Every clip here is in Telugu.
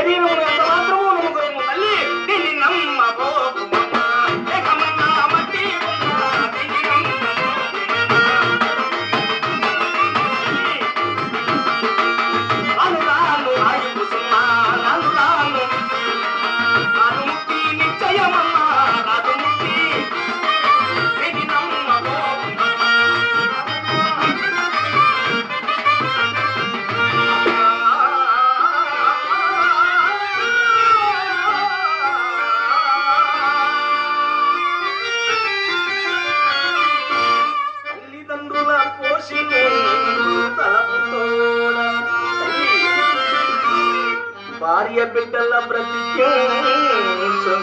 சரீரம் బిడ్డల బ్రతికించు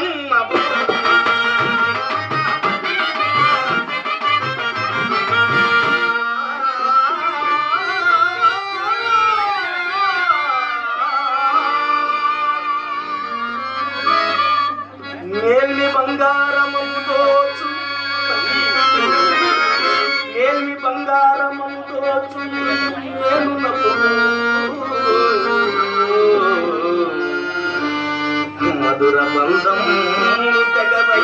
嗯嘛。మధుర బంధం తెగవై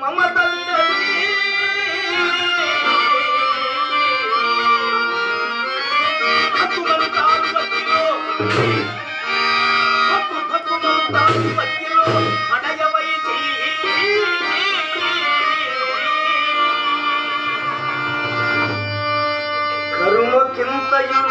మమతల్లది హక్కుమంతాలు మధ్యలో కరుణ కింతయు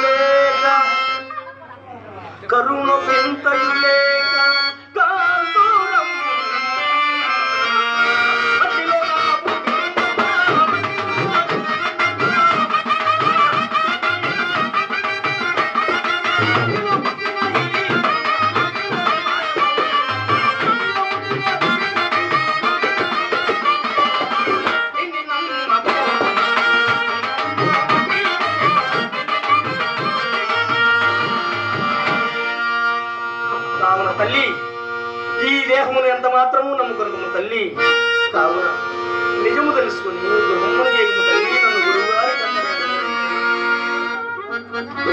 నమ్ముకొనుకుము కావున నిజము తెలుసుకుని గృహమును చేయము తల్లి నన్ను